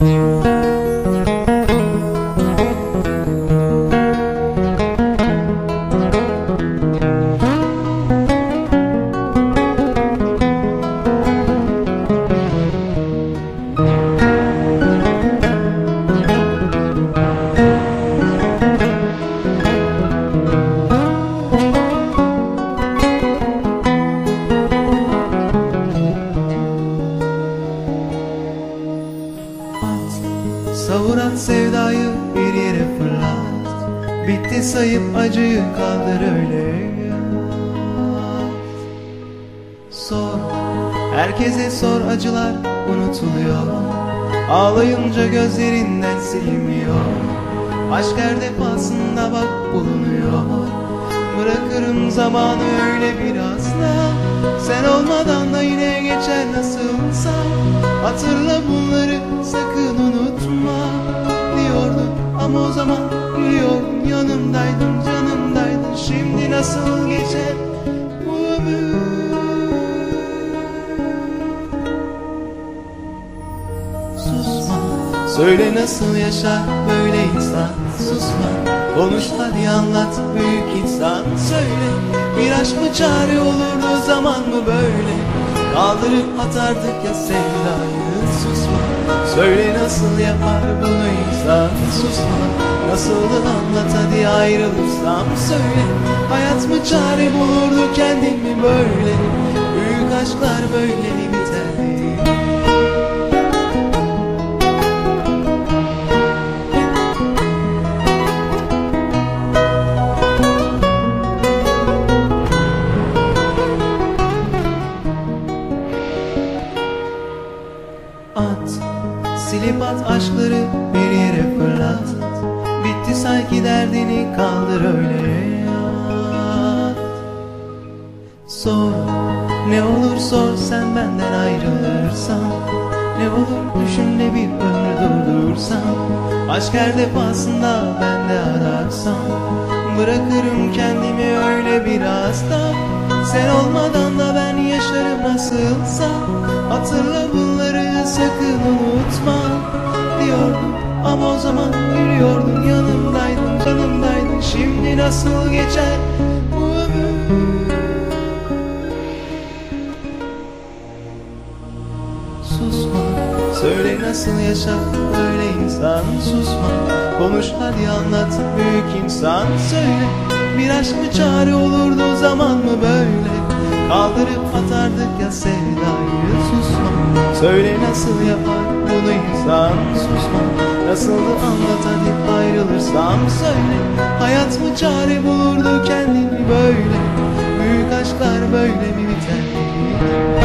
Música Bitti sayıp acıyı kaldır öyle. Sor, herkese sor acılar unutuluyor. Ağlayınca gözlerinden silinmiyor Aşk her defasında bak bulunuyor. Bırakırım zamanı öyle biraz da. Sen olmadan da yine geçer nasılsa. Hatırla bunları sakın unutma Diyordun ama o zaman gülüyordun Yanımdaydın canımdaydın. Şimdi nasıl geçer bu ömür? Susma. Söyle nasıl yaşar böyle insan? Susma. Konuş hadi anlat büyük insan. Söyle bir aşk mı çare olurdu zaman mı böyle? Kaldırıp atardık ya sevdayı. Susma Söyle nasıl yapar bunu insan? Susma. Nasıl anlat hadi ayrılırsam Söyle. Hayat mı çare bulurdu kendin mi böyle? Büyük aşklar böyle biterdi at Silip at aşkları bir yere fırlat. Bitti sanki derdini kaldır öyle at Sor ne olur sor sen benden ayrılırsan. Ne olur düşünde bir ömrü durdursan. Aşk her defasında ben de ararsam. Bırakırım kendimi öyle biraz da. Sen olmadan da ben yaşarım nasılsa Hatırla bunları sakın unutma Diyordum ama o zaman gülüyordun Yanımdaydın canımdaydın Şimdi nasıl geçer bu ömür? Susma. Söyle nasıl yaşar böyle insan? Susma. Konuş hadi anlat büyük insan. Söyle bir aşk mı çare olurdu zaman mı böyle? Kaldırıp atardık ya sevdayı. Susma Söyle nasıl yapar bunu insan? Susma. Nasıldı anlat hadi ayrılırsam Söyle. Hayat mı çare bulurdu kendini böyle? Büyük aşklar böyle mi biter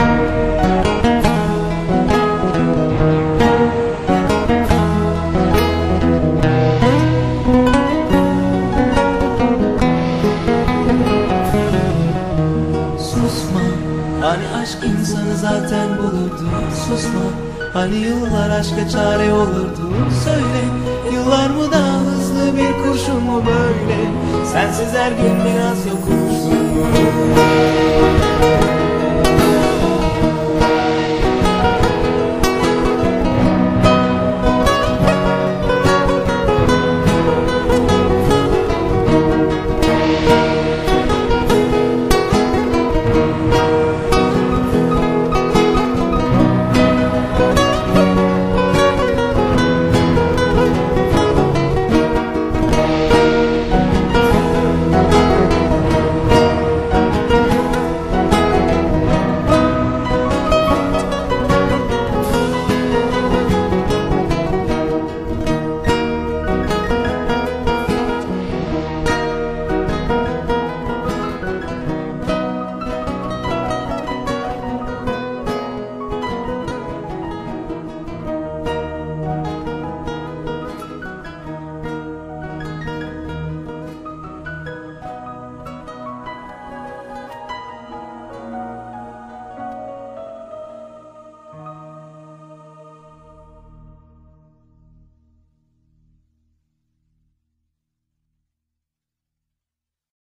insanı zaten bulurdu. Susma Hani yıllar aşka çare olurdu. Söyle Yıllar mı daha hızlı bir kurşun mu böyle? Sensiz her gün biraz yokuşsun mu